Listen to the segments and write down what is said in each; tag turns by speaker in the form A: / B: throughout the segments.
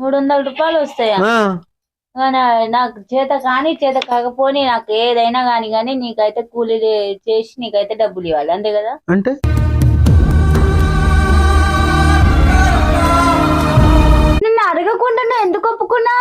A: మూడు వందల రూపాయలు వస్తాయా? నాకు చేత కానీ చేత కాకపోని నాకు ఏదైనా కానీ కానీ నీకైతే కూలీ చేసి నీకైతే డబ్బులు ఇవ్వాలి. అంతే కదా?
B: అంటే?
A: నిన్ను అడగకుండా ఎందుకు ఒప్పుకున్నా?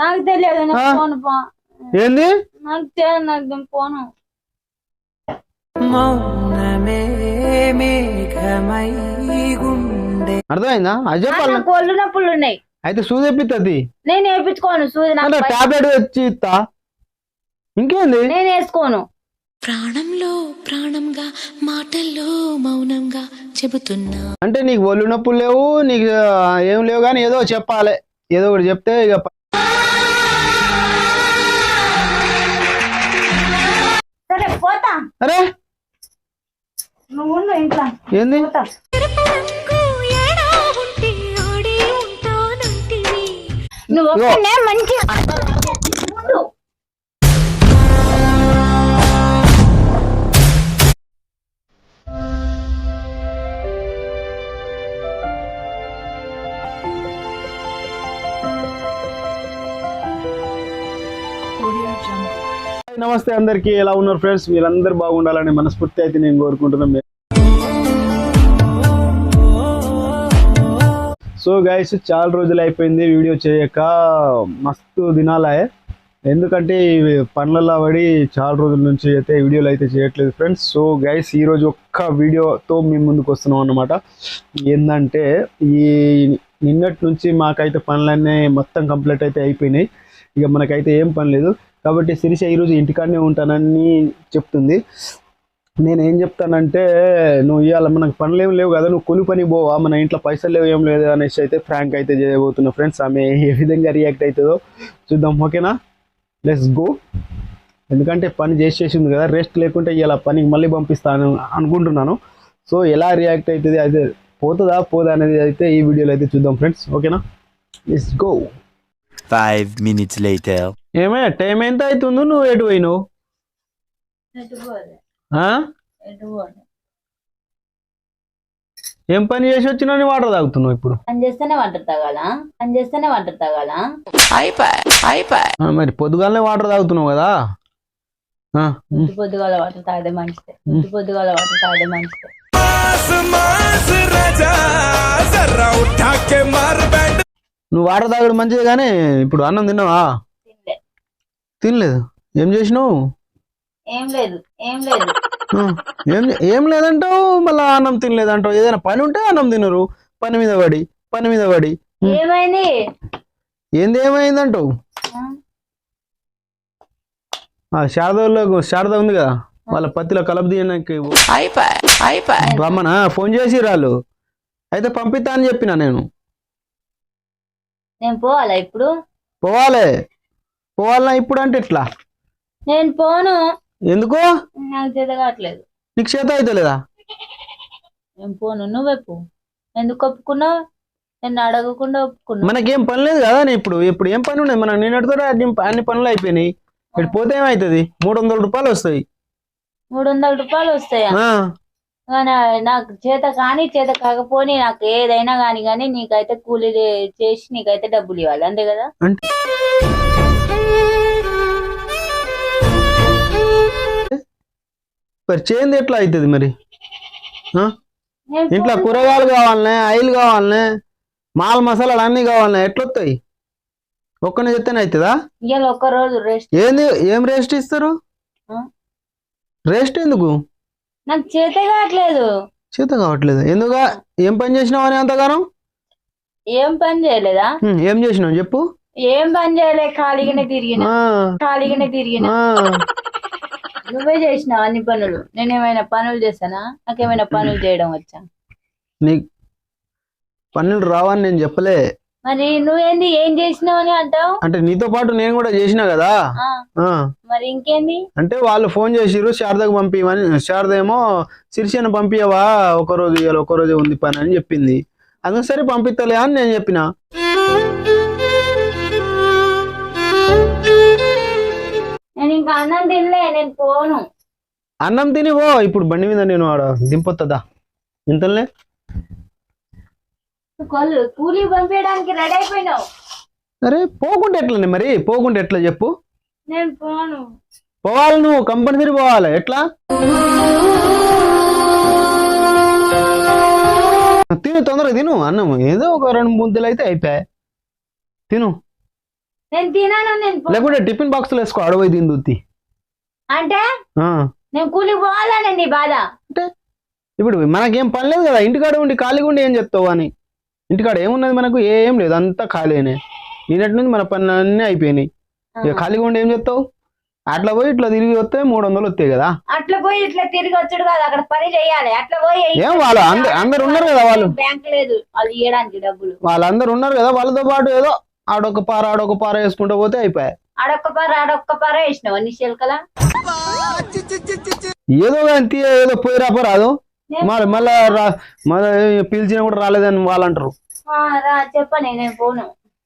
A: నాకు తెలియదు
B: ఆ?
A: పోను పో.
B: ఏంది?
A: నాకు తెలియదు నాకు నేను
B: అర్థమైందా? అది చెప్పాలి
A: నాకు ఒళ్ళు నొప్పులు ఉన్నాయి.
B: అయితే సూది ఎప్పిస్తుంది
A: నేను వేయించుకోను సూది
B: అంటే. టాబ్లెట్ వచ్చి ఇస్తా ఇంకేంది?
A: నేను వేసుకోను.
C: ప్రాణంలో ప్రాణంగా మాటల్లో మౌనంగా చెబుతున్నా.
B: అంటే నీకు ఒళ్ళు నొప్పులు లేవు నీకు ఏం లేవు కానీ ఏదో చెప్పాలి. ఏదో ఒకటి చెప్తే ఇక
A: సరే పోతా.
B: అరే! ఏంది?
A: నువ్వు మంచి.
B: నమస్తే అందరికి ఎలా ఉన్నారు ఫ్రెండ్స్? వీళ్ళందరూ బాగుండాలని మనస్ఫూర్తి అయితే నేను కోరుకుంటున్నాను. సో గైస్ చాలా రోజులు అయిపోయింది వీడియో చేయక. మస్తు దినాలే ఎందుకంటే పనులలో పడి చాలా రోజుల నుంచి అయితే వీడియోలు అయితే చేయట్లేదు ఫ్రెండ్స్ సో గైస్ ఈరోజు ఒక్క వీడియోతో మేము ముందుకు వస్తున్నాం అనమాట ఏంటంటే ఈ నిన్నటి నుంచి మాకైతే పనులన్నీ మొత్తం కంప్లీట్ అయితే అయిపోయినాయి. ఇక మనకైతే ఏం పని లేదు. కాబట్టి శిరీష ఈరోజు ఇంటికాడనే ఉంటానని చెప్తుంది. నేను ఏం చెప్తానంటే నువ్వు ఇవాళ మనకు పనులు ఏం లేవు కదా నువ్వు కూలి పని పోవా మన ఇంట్లో పైసలు లేవు ఏం లేదు అనేసి అయితే ఫ్రాంక్ అయితే చేయబోతున్నా ఫ్రెండ్స్ ఆమె ఏ విధంగా రియాక్ట్ అవుతుందో చూద్దాం ఓకేనా? లెట్స్ గో ఎందుకంటే పని చేసి చేసింది కదా రెస్ట్ లేకుంటే ఇలా పనికి మళ్ళీ పంపిస్తాను అనుకుంటున్నాను. సో ఎలా రియాక్ట్ అవుతుంది అయితే పోతుందా పోదా అనేది అయితే ఈ వీడియోలో అయితే చూద్దాం ఫ్రెండ్స్ ఓకేనా? Let's go
D: Five minutes later.
B: ఏమయ్యా టైం ఎంత అవుతుందో నువ్వు ఎటు పోయినావు? ఏం పని చేసి వచ్చినా వాటర్ తాగుతున్నావు ఇప్పుడు?
A: పని చేస్తేనే వంట తాగాల? పని చేస్తేనే వంట తాగాల?
B: మరి పొద్దుగాలనే వాటర్ తాగుతున్నావు కదా?
A: పొద్దుగాల వాటర్ తాగదే మంచిదే. పొద్దు పొద్దుగాల వాటర్ తాగదే మంచిదే.
B: నువ్వు వాటర్ తాగడం మంచిది కానీ ఇప్పుడు అన్నం తిన్నావా?
A: తినలే.
B: తినలేదు. ఏం చేసినావు?
A: ఏం లేదు ఏం లేదు.
B: ఆ, ఏం ఏం లేదంటావు? మళ్ళీ అన్నం తినలేదంటావు. ఏదైనా పని ఉంటే అన్నం తినరు. పని మీద పడి పని మీద పడి.
A: ఏమైంది?
B: ఏంది ఏమైందంటావు? శారదలో శారద ఉంది కదా. వాళ్ళ పత్తిలో కలప తీయడానికి రమ్మనా? ఫోన్ చేసి రాళ్ళు. అయితే పంపిస్తా అని చెప్పిన నేను.
A: నేను పోవాలా ఇప్పుడు?
B: పోవాలే. పోవాలనా ఇప్పుడు అంటే ఎట్లా?
A: నేను పోను.
B: ఎందుకు?
A: నాకు చేత కావట్లేదు.
B: నీకు చేత అయితే లేదా?
A: నేను పోను నువ్వే పో. ఎందుకు ఒప్పుకున్నావు? నేను అడగకుండా ఒప్పుకున్నావు.
B: మనకేం పని లేదు కదా ఇప్పుడు. ఇప్పుడు ఏం పని ఉన్నాయి? మనం నిన్నటితో అన్ని అన్ని పనులు అయిపోయినాయి. ఇప్పుడు పోతే ఏమవుతుంది మూడు వందల రూపాయలు వస్తాయి.
A: మూడు వందల రూపాయలు వస్తాయా? నాకు చేత కానీ చేత కాకపోని నాకు ఏదైనా కానీ కానీ నీకైతే కూలీ చేసి నీకైతే డబ్బులు ఇవ్వాలి. అంతే కదా?
B: మరి చేయండి ఎట్లా అవుతుంది మరి? ఇంట్లో. కూరగాయలు కావాలనే ఆయిల్ కావాలనే మాల్ మసాలాలు అన్నీ కావాలనే ఎట్లొస్తాయి ఒక్కనే చెప్తేనే అవుతుందా ఏంది ఏం రెస్ట్ ఇస్తారు? రెస్ట్ ఎందుకు?
A: నాకు చేత కావట్లేదు.
B: చేత కావట్లేదు? ఎందుకు ఏం పని చేసినావు అని అంతగానం?
A: ఏం పని చేయలేదా?
B: ఏం చేసినావు చెప్పు?
A: ఏం పని చేయలే ఖాళీగానే తిరిగిన.
B: ఆ,
A: ఖాళీగానే తిరిగిన.
B: ఆ,
A: నువ్వే చేసినావు అన్ని పనులు? నేను ఏమైనా పనులు చేశానా? నాకేమైనా పనులు చేయడం వచ్చా?
B: నీ పనులు రావని నేను చెప్పలే.
A: మరి నువ్వేంది? ఏం చేసినావు అని అంటావు?
B: అంటే నీతో పాటు నేను కూడా చేసిన కదా?
A: ఆ,
B: ఆ,
A: మరి ఇంకేంది?
B: అంటే వాళ్ళు ఫోన్ చేసిర్రు శారదకు పంపించమని శారద ఏమో శిరిషను పంపించవా ఒకరోజు ఇవాళ ఒకరోజు ఉంది పని అని చెప్పింది. అందుకు సరే పంపిస్తలే అని నేను చెప్పిన.
A: నేను ఇంకా అన్నం తినలే నేను పోను.
B: అన్నం తిని పో. ఇప్పుడు బండి మీద నేను ఆడ దింపొస్తుందా ఇంతలే
A: కొలు కూలి పంపించడానికి రెడీ అయిపోయినావు.
B: అరే పోకుంటే ఎట్లనే మరి? పోకుంటే ఎట్లా చెప్పు?
A: నేను పోను.
B: పోవాలి నువ్వు కంపల్సరీ పోవాలి. ఎట్లా? తిను తొందరగా తిను. అన్నం ఏదో ఒక రెండు ముద్దలు అయితే అయిపోయాయి. తిను.
A: నేను తినాను నేను
B: లేకుంటే టిఫిన్ బాక్స్లో వేసుకో అడవై తిందుద్ది.
A: అంటే?
B: ఆ.
A: నేను కూలికి పోవాలని నీ బాధ.
B: ఇప్పుడు మనకేం పని లేదు కదా ఇంటికాడ ఉండి ఖాళీగా ఉండి ఏం చెప్తావు అని. ఇంటికాడ ఏమున్నది మనకు? ఏం లేదు అంతా ఖాళీనే. నిన్నటి నుంచి మన పనులు అన్నీ అయిపోయినాయి ఇక ఖాళీగా ఉండి ఏం చెప్తావు? అట్లా పోయి ఇట్లా తిరిగి వస్తే మూడు వందలు వస్తాయి కదా.
A: అట్లా పోయి ఇట్లా తిరిగి వచ్చాడు కదా అక్కడ పని చేయాలి. అట్లా పోయి
B: ఏం వాళ్ళు? అందరు ఉన్నారు కదా వాళ్ళు.
A: బ్యాంక్ లేదు అది ఇవ్వడానికి డబ్బులు.
B: వాళ్ళందరూ ఉన్నారు కదా వాళ్ళతో పాటు ఏదో ఆడొక పార ఆడొక పార వేసుకుంటూ పోతే అయిపోయాయి
A: ఆడొక్క పార ఆడొక్క పార వేసినావు నీ చిలకలా?
B: ఏదో అంతే ఏదో పోయి రాపో రాదు మరి మళ్ళా మళ్ళీ పిలిచినా కూడా రాలేదని వాళ్ళు అంటారు
A: చెప్పని నేను పోను.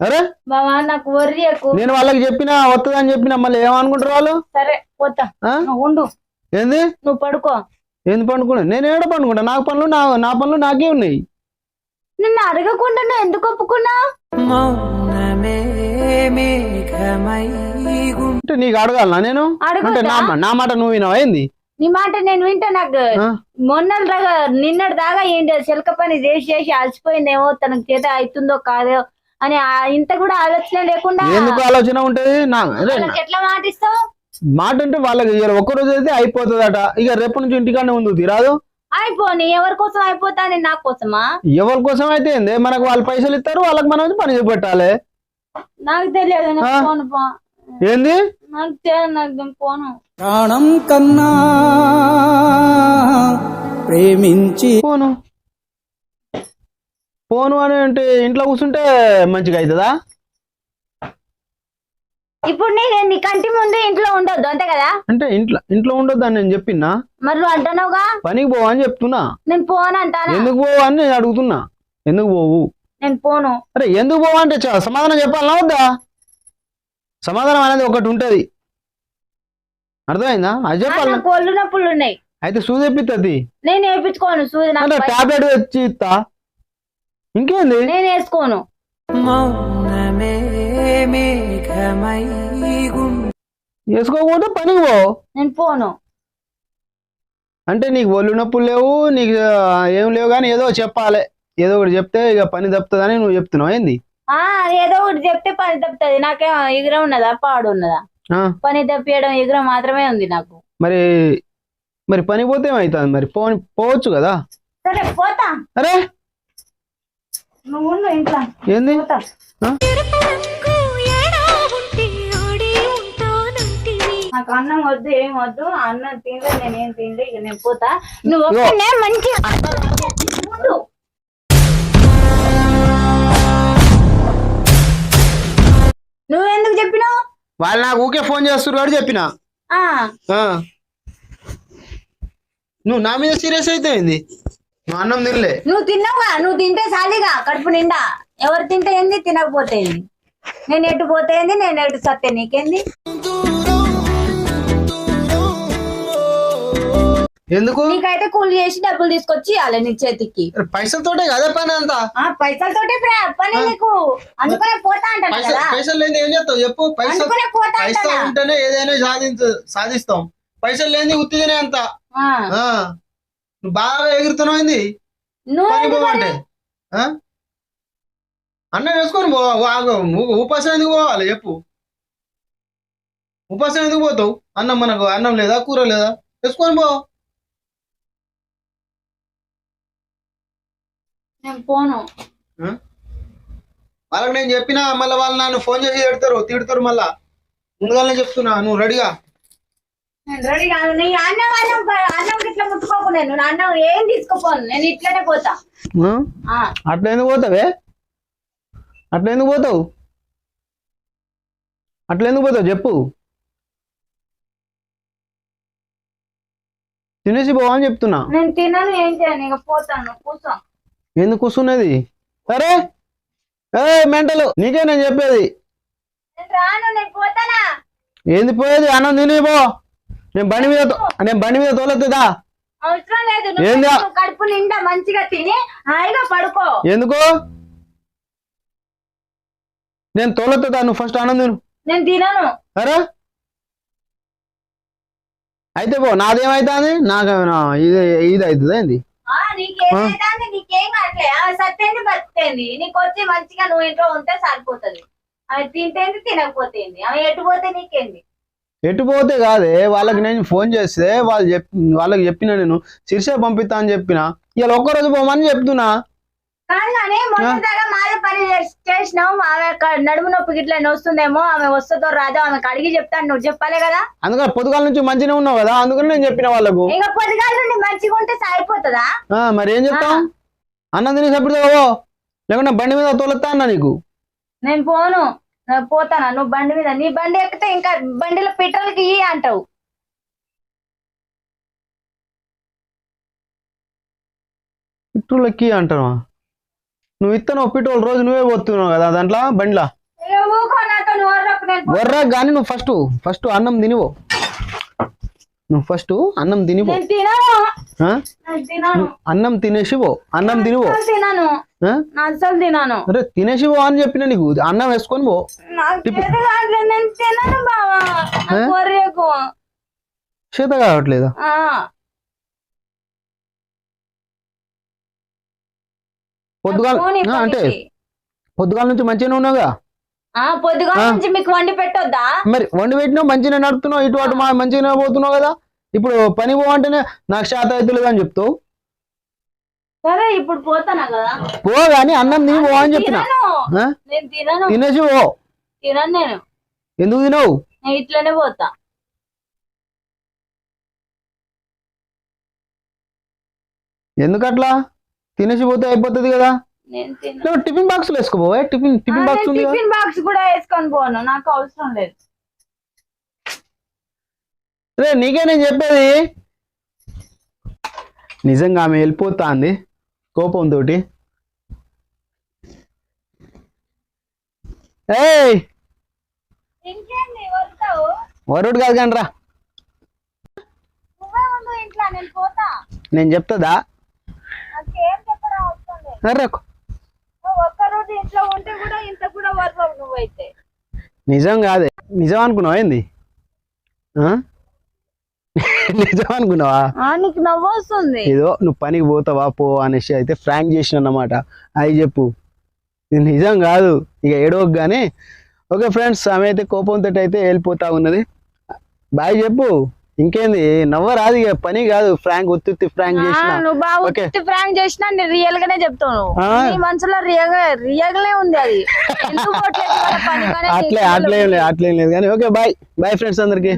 B: అరే?
A: బావా నాకు వర్రి ఎక్కువ.
B: నేను వాళ్ళకి చెప్పినా వస్తుందని చెప్పినా మళ్ళీ ఏమనుకుంటారు వాళ్ళు?
A: సరే పోతా ఉండు.
B: ఏంది?
A: నువ్వు పడుకో.
B: ఏంది పండుకున్నా నేను ఏడ పండుకుంటా? నాకు పనులు నా నా పనులు నాకే ఉన్నాయి.
A: నిన్ను అడగకుండా ఎందుకు ఒప్పుకున్నా?
B: అంటే నీకు అడగాలనా నేను? అంటే నా? నా మాట నువ్వు వినావా? ఏంది?
A: నీ మాట నేను వింటా నాకు? మొన్న దాకా నిన్నటి దాకా ఏంటి చిలక పని చేసి చేసి అలసిపోయిందేమో తనకు చేత అవుతుందో కాదో అని ఆ- ఇంత కూడా ఆలోచన లేకుండా
B: ఎందుకు ఆలోచన ఉంటది?
A: ఎట్లా మాటిస్తావు
B: మాట అంటే వాళ్ళకి ఒక్క రోజు అయితే అయిపోతుందట. ఇక రేపు నుంచి ఇంటికానే ఉంది తీరాదు.
A: అయిపోని ఎవరి కోసం అయిపోతాని నా కోసమా?
B: ఎవరి కోసం అయితే ఏంది? మనకు వాళ్ళు పైసలు ఇస్తారు వాళ్ళకి మనం పని చూపెట్టాలి.
A: నాకు తెలియదు పో.
B: ఏంది?
A: నాకు తెలియదు పోను
E: ప్రాణం కన్నా ప్రేమించి
B: పోను పోను అని అంటే ఇంట్లో కూర్చుంటే మంచిగా అవుతుందా?
A: ఇప్పుడు నేను నీ కంటి ముందు ఇంట్లో ఉండొద్దు అంతే కదా?
B: అంటే ఇంట్లో ఇంట్లో ఉండొద్దు అని నేను చెప్పినా?
A: మరి అంటున్నావుగా?
B: పనికి పోవు అని చెప్తున్నా.
A: నేను పోను అంటానా?
B: ఎందుకు పోవు అని నేను అడుగుతున్నా. ఎందుకు పోవు?
A: నేను పోను.
B: అరే ఎందుకు పోవు అంటే చ- సమాధానం చెప్పాలనా వద్దా? సమాధానం అనేది ఒకటి ఉంటది. అర్థమైందా? అది చెప్పాలి.
A: నాకు ఒళ్ళు నొప్పులు ఉన్నాయి.
B: అయితే సూది తెప్పిస్తుంది
A: నేను వేయించుకోను సూది.
B: టాబ్లెట్ తెచ్చి ఇస్తా ఇంకేంది?
A: నేను వేసుకోను.
E: మౌనమే మేఘమై
B: వేసుకోకపోతే పనికి పో.
A: నేను పోను.
B: అంటే నీకు ఒళ్ళు నొప్పులు లేవు నీకు ఏం లేవు కానీ ఏదో చెప్పాలి. ఏదో ఒకటి చెప్తే ఇక పని తప్పుతుందని నువ్వు చెప్తున్నావు ఏంది?
A: ఆ ఏదో ఒకటి చెప్తే పని తప్పుతుంది. నాకేం ఎగురం ఉన్నదా పాడు ఉన్నదా?
B: ఆ,
A: పని తప్పియడం ఎగురం మాత్రమే ఉంది నాకు.
B: మరి మరి పని పోతే ఏమవుతుంది మరి? పో పోవచ్చు కదా?
A: సరే పోతా.
B: అరే!
A: నువ్వు ఇంట్లో.
B: ఏంది?
A: నాకు అన్నం వద్దు ఏం వద్దు అన్నం తినలే నేనేం తినలే ఇక నేను పోతా. నువ్వు. ఒక్కనే మంచి ఉండు. నువ్వెందుకు చెప్పినావు?
B: వాళ్ళు నాకు ఊకే ఫోన్ చేస్తున్నారు చెప్పిన.
A: ఆ.
B: ఆ. నువ్వు నా మీద సీరియస్ అయితే ఏంది? నువ్వు అన్నం తినలే.
A: నువ్వు తిన్నావుగా నువ్వు తింటే సాలిగా కడుపు నిండా. ఎవరు తింటే ఏంది? తినకపోతే ఏంది? నేను ఎటు పోతే ఏంది? నేను ఎటు సత్తే? నీకేంది?
B: ఎందుకు?
A: నీకైతే కూలి చేసి డబ్బులు తీసుకొచ్చి ఇవ్వాలి నీ చేతికి.
B: పైసలతోటే కదా పని అంతా?
A: ఆ పైసలతోటే ప్ర- పని నీకు. అందుకనే పోతా అంటాను
B: పైసలు
A: కదా.
B: పైసలు లేని ఏం చేస్తావు? చెప్పు. పైసలు
A: అందుకనే పోతా
B: పైసలు
A: అంటానా?
B: ఉంటేనే ఏదైనా సాధించ సాధిస్తాం. పైసలు లేని ఉత్తిగానే అంత.
A: ఆ,
B: ఆ. నువ్వు బాగా ఎగురుతున్నావు ఏంది?
A: నువ్వు
B: పని
A: ఎందుకు
B: పోవంటే ఆ? అన్నం వేసుకొని పో ఆగు. ఊ- ఉపాసం ఎందుకు పోవాలి? చెప్పు. ఉపాసం ఎందుకు పోతావు? అన్నం మనకు అన్నం లేదా? కూర లేదా? వేసుకొని పో.
A: నేను పోను.
B: వాళ్ళకి నేను చెప్పినా మళ్ళీ వాళ్ళు నన్ను ఫోన్ చేసి తిడతారు తిడతారు మళ్ళా. ముందుగానే చెప్తున్నా నువ్వు రెడీగా?
A: నేను రెడీ కాదు నీ అన్నం అన్నం ప- అన్నం ఇట్లా ముట్టుకోకు నేను. అన్నం ఏం తీసుకోపోను. నేను ఇట్లనే పోతా. ఆ,
B: అట్లా ఎందుకు పోతావే? అట్లా ఎందుకు పోతావు? అట్లా ఎందుకు పోతావు? చెప్పు. తినేసి పోవని చెప్తున్నా.
A: నేను తినను ఏం చేయను. ఇక పోతాను. కూర్చో.
B: ఎందుకు కూర్చున్నది సరే ఏ మెంటలు! నీకే నేను చెప్పేది. ఏంది పోయేది? అన్నం తిని పో. నేను బండి మీద నేను బండి మీద
A: అవసరం లేదు? నువ్వు కడుపు నిండా మంచిగా తిని హాయిగా పడుకో.
B: ఎందుకు? నేను తోలెత్తుతా నువ్వు ఫస్ట్ ఆనందం
A: నేను తినను.
B: అరే! అయితే పో నాదేమైతుంది? నాకు ఇది ఇది అవుతుంది ఏంది?
A: ఆ, నీకేం కావట్లే బతికేంది నీకు వచ్చి మంచిగా నువ్వు ఇంట్లో ఉంటే సరిపోతుంది. ఆమె తింటేంది తినకపోతేంది. ఆమె ఎటు పోతే నీకేంది?
B: ఎటు పోతే కాదే. వాళ్ళకి నేను ఫోన్ చేస్తే వాళ్ళు చెప్ వాళ్ళకి చెప్పిన నేను శీర్ష పంపిస్తా అని చెప్పిన. ఇవాళ ఒక్కరోజు పోమని చెప్తున్నా.
A: కానీ దాకా మాదే పని చేస్- చేసినావు ఆమె నడుము నొప్పి గిట్లా వస్తుందేమో ఆమె వస్తుందో రాదో ఆమెకు అడిగి చెప్తాను. నువ్వు చెప్పాలి కదా.
B: అందుకని పొద్దుగాల నుంచి మంచిగా ఉన్నావు కదా. అందుకని నేను చెప్పిన వాళ్ళకు.
A: ఇంకా పొద్దుగాల నుండి మంచిగా ఉంటే సరిపోతుందా?
B: మరి ఏం చెప్తాం అన్నం తినేసి ఎప్పుడు తాగవో? లేకుంటే బండి మీద తోలెత్తా అన్న నీకు?
A: నేను పోను. పోతానా. నువ్వు బండి మీద. నీ బండి ఎక్కితే ఇంకా బండిలో పెట్రోల్కి ఇయ్యి అంటావు.
B: పిట్రోలకి అంటావా? నువ్వు ఇత్తను పిట్రోల్ రోజు నువ్వే పోతున్నావు కదా దాంట్లో? బండిలా? వర్రా కానీ నువ్వు ఫస్ట్ ఫస్ట్ అన్నం తినివో నువ్వు ఫస్ట్ అన్నం
A: తినను.
B: అన్నం తినేసి పో. అన్నం తినివో
A: అస్సలు తినను.
B: అరే తినేసి పో అని చెప్పిన నీకు. అన్నం వేసుకొని పో.
A: చేత కావట్లేదు.
B: పొద్దుగాల అంటే. పొద్దుగాల నుంచి మంచిగానే ఉన్నావుగా?
A: ఆ పొద్దుగా
B: ఆ.
A: నుంచి మీకు వండి పెట్టొద్దా?
B: మరి వండి పెట్టినావు మంచిగానే నడుపుతున్నావు ఇటు అటు మా మంచిగానే పోతున్నావు కదా? ఇప్పుడు పని పోవంటేనే నాకు శాత అవుతలేదు అని చెప్తావు.
A: సరే ఇప్పుడు పోతానా కదా?
B: పో కానీ అన్నం తిని పో అని చెప్పిన.
A: తినను.
B: ఆ?
A: నేను తినను.
B: తినేసి పో.
A: తినను నేను.
B: ఎందుకు తినవు?
A: ఇట్లనే పోతా.
B: ఎందుకు అట్లా తినేసి పోతే అయిపోతుంది కదా. టిఫిన్ బాక్స్ వేసుకోపోవే టిఫిన్ టిఫిన్ బాక్స్ ఉంది
A: టిఫిన్ బాక్స్ కూడా వేసుకొని పోను. నాకు అవసరం లేదు.
B: రే నీకే నేను చెప్పేది. నిజంగా ఆమె వెళ్ళిపోతా అంది కోపంతో ఏయ్ వరుడు కాదు కానీ రా.
A: నువ్వే ఉండు ఇంట్లో నేను పోతా.
B: నేను చెప్తుందా? నిజం కాదే. నిజం అనుకున్నావా ఏంది? నిజం అనుకున్నావా?
A: నీకు నవ్వు వస్తుంది.
B: ఏదో నువ్వు పనికి పోతావా పో అనేసి అయితే ఫ్రాంక్ చేసిన అన్నమాట. అది చెప్పు. ఇది నిజం కాదు. ఇక ఏడవకు కానీ ఓకే ఫ్రెండ్స్ ఆమె అయితే కోపంతో అయితే వెళ్ళిపోతా ఉన్నది. బాయ్ చెప్పు. ఇంకేంది? నవ్వరాదు ఇక పని కాదు ఫ్రాంక్ ఉత్తి ఫ్రాంక్ చేసిన.
A: నువ్వు బాగా
B: ఓకే.
A: ఉత్తి ప్రాంక్ చేసినా నేను రియల్ గానే చెప్తాను. నీ మనసులో రియల్ రియల్గానే ఉంది అది.
B: అట్లే అట్లేం లేదు అట్లేం లేదు కానీ ఓకే బాయ్ బాయ్ ఫ్రెండ్స్ అందరికి.